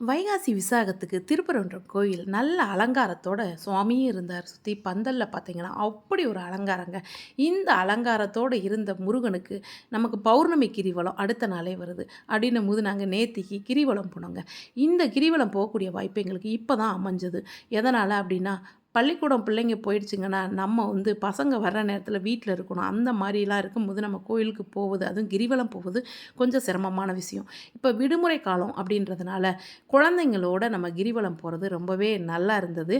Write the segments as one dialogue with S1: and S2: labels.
S1: வைகாசி விசாகத்துக்கு திருப்பரங்குன்றம் கோயில் நல்ல அலங்காரத்தோட சுவாமியும் இருந்தார். சுற்றி பந்தலில் பார்த்தீங்கன்னா அப்படி ஒரு அலங்காரங்க. இந்த அலங்காரத்தோடு இருந்த முருகனுக்கு நமக்கு பௌர்ணமி கிரிவலம் அடுத்த நாளே வருது. அப்படின்னும் போது நாங்கள் நேத்திக்கு கிரிவலம் போனோங்க. இந்த கிரிவலம் போகக்கூடிய வாய்ப்பு எங்களுக்கு இப்போ தான் அமைஞ்சது. எதனால் அப்படின்னா பள்ளிக்கூடம் பிள்ளைங்க போயிடுச்சிங்கன்னா நம்ம வந்து பசங்க வர்ற நேரத்தில் வீட்டில் இருக்கணும். அந்த மாதிரிலாம் இருக்கும்போது நம்ம கோயிலுக்கு போவது அதுவும் கிரிவலம் போவது கொஞ்சம் சிரமமான விஷயம். இப்போ விடுமுறை காலம் அப்படின்றதுனால குழந்தைங்களோட நம்ம கிரிவலம் போகிறது ரொம்பவே நல்லா இருந்தது.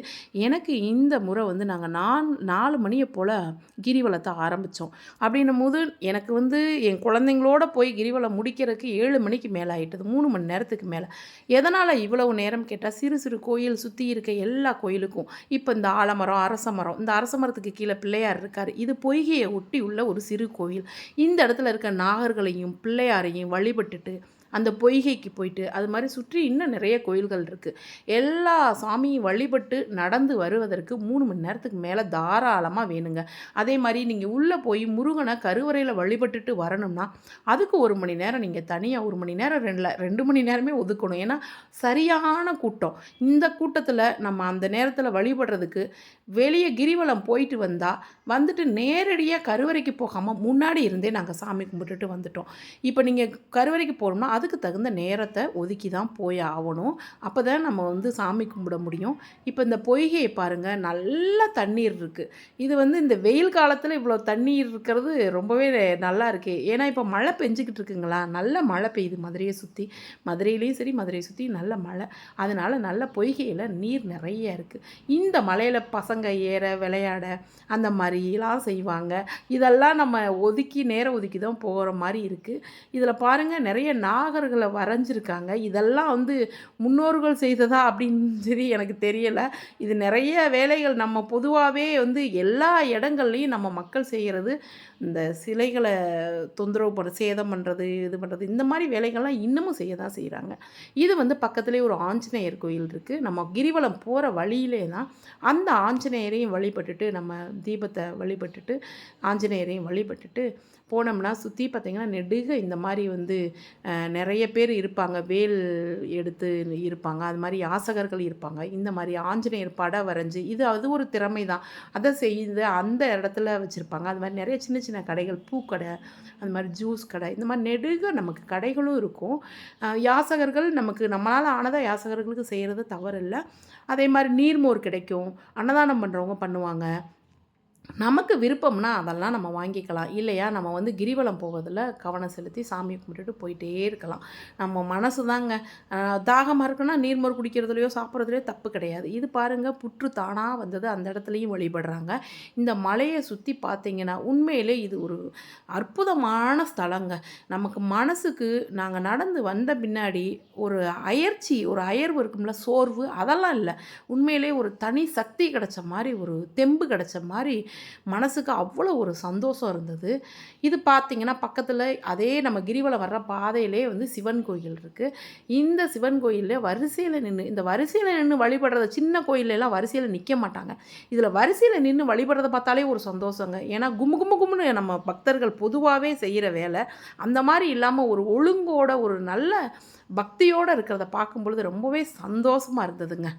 S1: எனக்கு இந்த முறை வந்து நாங்கள் நான் நாலு மணியை போல் கிரிவலத்தை ஆரம்பித்தோம் அப்படின்னும் போது எனக்கு வந்து என் குழந்தைங்களோட போய் கிரிவலம் முடிக்கிறதுக்கு ஏழு மணிக்கு மேலே ஆகிட்டது மூணு மணி நேரத்துக்கு மேலே. எதனால் இவ்வளவு நேரம் கேட்டால் சிறு சிறு கோயில் சுற்றி இருக்க எல்லா கோயிலுக்கும். இப்போ இந்த ஆலமரம் அரச மரம் இந்த அரச மரத்துக்கு கீழே பிள்ளையார் இருக்கார். இது பொய்கையை ஒட்டி உள்ள ஒரு சிறு கோயில் இந்த இடத்துல இருக்க நாகர்களையும் பிள்ளையாரையும் வழிபட்டுட்டு அந்த பொய்கைக்கு போயிட்டு அது மாதிரி சுற்றி இன்னும் நிறைய கோயில்கள் இருக்குது எல்லா சாமியும் வழிபட்டு நடந்து வருவதற்கு மூணு மணி நேரத்துக்கு மேலே தாராளமாக வேணுங்க. அதே மாதிரி நீங்கள் உள்ளே போய் முருகனை கருவறையில் வழிபட்டுட்டு வரணும்னா அதுக்கு ஒரு மணி நேரம் நீங்கள் தனியாக ஒரு மணி நேரம் ரெண்டில் ரெண்டு மணி நேரமே ஒதுக்கணும். ஏன்னா சரியான கூட்டம். இந்த கூட்டத்தில் நம்ம அந்த நேரத்தில் வழிபடுறதுக்கு வெளியே கிரிவலம் போயிட்டு வந்தால் வந்துட்டு நேரடியாக கருவறைக்கு போகாமல் முன்னாடி இருந்தே நாங்கள் சாமி கும்பிட்டுட்டு வந்துட்டோம். இப்போ நீங்கள் கருவறைக்கு போகணும்னா அதுக்கு தகுந்த நேரத்தை ஒதுக்கி தான் போய் ஆகணும் அப்போ தான் நம்ம வந்து சாமி கும்பிட முடியும். இப்போ இந்த பொய்கையை பாருங்கள் நல்ல தண்ணீர் இருக்குது இது வந்து இந்த வெயில் காலத்தில் இவ்வளோ தண்ணீர் இருக்கிறது ரொம்பவே நல்லா இருக்குது ஏன்னா இப்போ மழை பெஞ்சிக்கிட்டு இருக்குங்களா? நல்ல மழை பெய்யுது மதுரையை சுற்றி மதுரையிலையும் சரி மதுரையை சுற்றி நல்ல மழை. அதனால் நல்ல பொய்கையில் நீர் நிறைய இருக்குது இந்த மலையில் பசங்க ஏற விளையாட அந்த மாதிரிலாம் செய்வாங்க. இதெல்லாம் நம்ம ஒதுக்கி நேரம் ஒதுக்கி தான் போகிற மாதிரி இருக்குது இதில் பாருங்கள் நிறைய நான் நாகர்களை வரைஞ்சிருக்காங்க. இதெல்லாம் வந்து முன்னோர்கள் செய்ததா அப்படின்னு சரி எனக்கு தெரியலை. இது நிறைய வேலைகள் நம்ம பொதுவாகவே வந்து எல்லா இடங்கள்லையும் நம்ம மக்கள் செய்கிறது இந்த சிலைகளை தொந்தரவு பண்ண சேதம் பண்ணுறது இது பண்ணுறது இந்த மாதிரி வேலைகள்லாம் இன்னமும் செய்ய தான் செய்கிறாங்க இது வந்து பக்கத்துலேயே ஒரு ஆஞ்சநேயர் கோயில் இருக்குது நம்ம கிரிவலம் போகிற வழியிலே தான் அந்த ஆஞ்சநேயரையும் வழிபட்டுட்டு நம்ம தீபத்தை வழிபட்டுட்டு ஆஞ்சநேயரையும் வழிபட்டுட்டு போனோம்னா சுற்றி பார்த்திங்கன்னா நெடுக இந்த மாதிரி வந்து நிறைய பேர் இருப்பாங்க. வேல் எடுத்து இருப்பாங்க. அது மாதிரி யாசகர்கள் இருப்பாங்க. இந்த மாதிரி ஆஞ்சநேயர் படம் வரைஞ்சி இது அது ஒரு திறமை தான். அதை செய்து அந்த இடத்துல வச்சுருப்பாங்க. அது மாதிரி நிறைய சின்ன சின்ன கடைகள் பூக்கடை அது மாதிரி ஜூஸ் கடை இந்த மாதிரி நெடுக நமக்கு கடைகளும் இருக்கும். யாசகர்கள் நமக்கு நம்மளால் ஆனதாக யாசகர்களுக்கு செய்கிறது தவறில்லை. அதே மாதிரி நீர்மோர் கிடைக்கும். அன்னதானம் பண்ணுறவங்க பண்ணுவாங்க. நமக்கு விருப்பம்னா அதெல்லாம் நம்ம வாங்கிக்கலாம். இல்லையா? நம்ம வந்து கிரிவலம் போவதில் கவனம் செலுத்தி சாமி கும்பிட்டுட்டு போயிட்டே இருக்கலாம். நம்ம மனசு தாங்க. தாகமாக இருக்குன்னா நீர்மோர் குடிக்கிறதுலையோ சாப்பிட்றதுலையோ தப்பு கிடையாது. இது பாருங்கள் புற்று தானாக வந்தது அந்த இடத்துலையும் வழிபடுறாங்க. இந்த மலையை சுற்றி பார்த்தீங்கன்னா உண்மையிலே இது ஒரு அற்புதமான ஸ்தலங்க. நமக்கு மனசுக்கு நாங்கள் நடந்து வந்த பின்னாடி ஒரு அயற்சி ஒரு அயர்வு இருக்கும்ல சோர்வு அதெல்லாம் இல்லை. உண்மையிலே ஒரு தனி சக்தி கிடைச்ச மாதிரி ஒரு தெம்பு கிடைச்ச மாதிரி மனசுக்கு அவ்வளோ ஒரு சந்தோஷம் இருந்தது. இது பார்த்திங்கன்னா பக்கத்தில் அதே நம்ம கிரிவலம் வர்ற பாதையிலே வந்து சிவன் கோயில் இருக்குது இந்த சிவன் கோயிலில் வரிசையில் நின்று இந்த வரிசையில் நின்று வழிபடுறத சின்ன கோயிலெல்லாம் வரிசையில் நிற்க மாட்டாங்க. இதில் வரிசையில் நின்று வழிபடுறத பார்த்தாலே ஒரு சந்தோஷங்க. ஏன்னா கும்மு கும்மு கும்முன்னு நம்ம பக்தர்கள் பொதுவாகவே செய்கிற வேலை. அந்த மாதிரி இல்லாமல் ஒரு ஒழுங்கோட ஒரு நல்ல பக்தியோடு இருக்கிறத பார்க்கும் பொழுது ரொம்பவே சந்தோஷமாக இருந்ததுங்க.